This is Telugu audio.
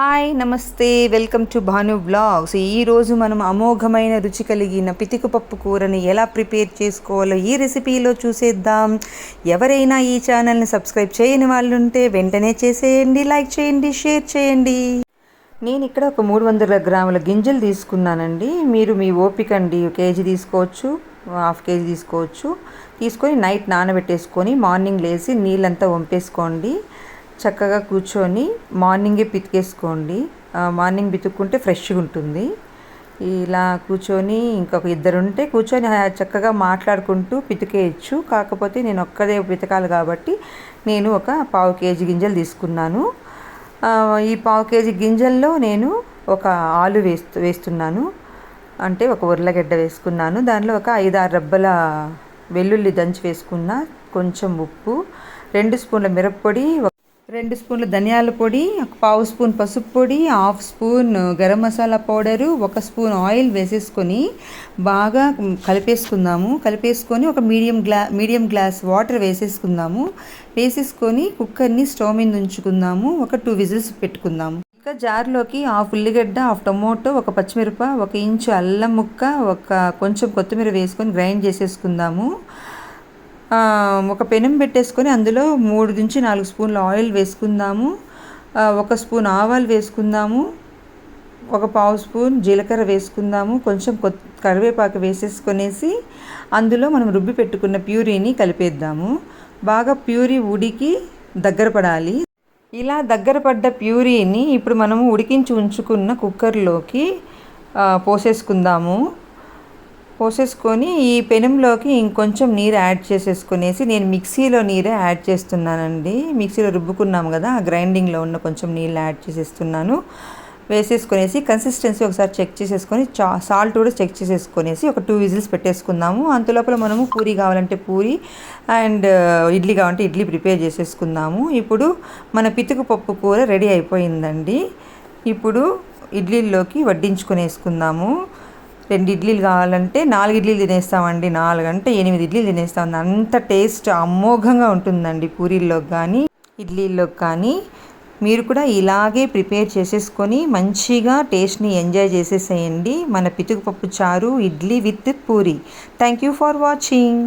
హాయ్ నమస్తే వెల్కమ్ టు భాను బ్లాగ్స్ ఈరోజు మనం అమోఘమైన రుచి కలిగిన పితికపప్పు కూరని ఎలా ప్రిపేర్ చేసుకోవాలో ఈ రెసిపీలో చూసేద్దాం. ఎవరైనా ఈ ఛానల్ని సబ్స్క్రైబ్ చేయని వాళ్ళు ఉంటే వెంటనే చేసేయండి లైక్ చేయండి షేర్ చేయండి. నేను ఇక్కడ ఒక మూడు వందల గ్రాముల గింజలు తీసుకున్నానండి. మీరు మీ ఓపిక అండి కేజీ తీసుకోవచ్చు హాఫ్ కేజీ తీసుకోవచ్చు. తీసుకొని నైట్ నానబెట్టేసుకొని మార్నింగ్ లేచి నీళ్ళంతా వంపేసుకోండి. చక్కగా కూర్చొని మార్నింగే పితికేసుకోండి. మార్నింగ్ పితుక్కుంటే ఫ్రెష్గా ఉంటుంది. ఇలా కూర్చొని ఇంకొక ఇద్దరు ఉంటే కూర్చొని చక్కగా మాట్లాడుకుంటూ పితికేయచ్చు. కాకపోతే నేను ఒక్కదే పితకాలి కాబట్టి నేను ఒక పావు కేజీ గింజలు తీసుకున్నాను. ఈ పావు కేజీ గింజల్లో నేను ఒక ఆలు వేస్తు వేస్తున్నాను. అంటే ఒక ఉర్లగడ్డ వేసుకున్నాను. దానిలో ఒక ఐదు ఆరు రబ్బల వెల్లుల్లి దంచి వేసుకున్న కొంచెం ఉప్పు రెండు స్పూన్ల మిరప్పొడి రెండు స్పూన్ల ధనియాల పొడి ఒక పావు స్పూన్ పసుపు పొడి half spoon garam masala powder ఒక స్పూన్ ఆయిల్ వేసేసుకొని బాగా కలిపేసుకుందాము. కలిపేసుకొని ఒక మీడియం గ్లా మీడియం గ్లాస్ వాటర్ వేసేసుకుందాము. వేసేసుకొని కుక్కర్ని స్టవ్ మీద ఉంచుకుందాము. ఒక టూ విజిల్స్ పెట్టుకుందాము. ఇంకా జార్లోకి హాఫ్ ఉల్లిగడ్డ హాఫ్ టొమాటో ఒక పచ్చిమిరప ఒక ఇంచు అల్లం ముక్క ఒక కొంచెం కొత్తిమీర వేసుకొని గ్రైండ్ చేసేసుకుందాము. ఒక పెనం పెట్టేసుకొని అందులో మూడు నుంచి నాలుగు స్పూన్ల ఆయిల్ వేసుకుందాము. ఒక స్పూన్ ఆవాలు వేసుకుందాము. ఒక పావు స్పూన్ జీలకర్ర వేసుకుందాము. కొంచెం కొత్త కరివేపాకు వేసేసుకొనేసి అందులో మనం రుబ్బి పెట్టుకున్న ప్యూరీని కలిపేద్దాము. బాగా ప్యూరీ ఉడికి దగ్గర పడాలి. ఇలా దగ్గర పడ్డ ప్యూరీని ఇప్పుడు మనము ఉడికించి ఉంచుకున్న కుక్కర్లోకి పోసేసుకుందాము. పోసేసుకొని ఈ పెనంలోకి ఇంకొంచెం నీరు యాడ్ చేసేసుకునేసి నేను మిక్సీలో నీరే యాడ్ చేస్తున్నానండి. మిక్సీలో రుబ్బుకున్నాము కదా ఆ గ్రైండింగ్లో ఉన్న కొంచెం నీళ్ళు యాడ్ చేసేస్తున్నాను. వేసేసుకునేసి కన్సిస్టెన్సీ ఒకసారి చెక్ చేసేసుకొని చా సాల్ట్ కూడా చెక్ చేసేసుకునేసి ఒక టూ విజిల్స్ పెట్టేసుకుందాము. అంతలోపల మనము పూరి కావాలంటే పూరి అండ్ ఇడ్లీ కావాలంటే ఇడ్లీ ప్రిపేర్ చేసేసుకుందాము. ఇప్పుడు మన పితుకు పప్పు కూర రెడీ అయిపోయిందండి. ఇప్పుడు ఇడ్లీల్లోకి వడ్డించుకునేసుకుందాము. రెండు ఇడ్లీలు కావాలంటే నాలుగు ఇడ్లీలు తినేస్తామండి నాలుగు అంటే ఎనిమిది ఇడ్లీలు తినేస్తాం. అంత టేస్ట్ అమోఘంగా ఉంటుందండి పూరీల్లో కానీ ఇడ్లీల్లో కానీ. మీరు కూడా ఇలాగే ప్రిపేర్ చేసేసుకొని మంచిగా టేస్ట్ని ఎంజాయ్ చేసేసేయండి. మన పితుకుపప్పు చారు idli with puri. Thank you for watching.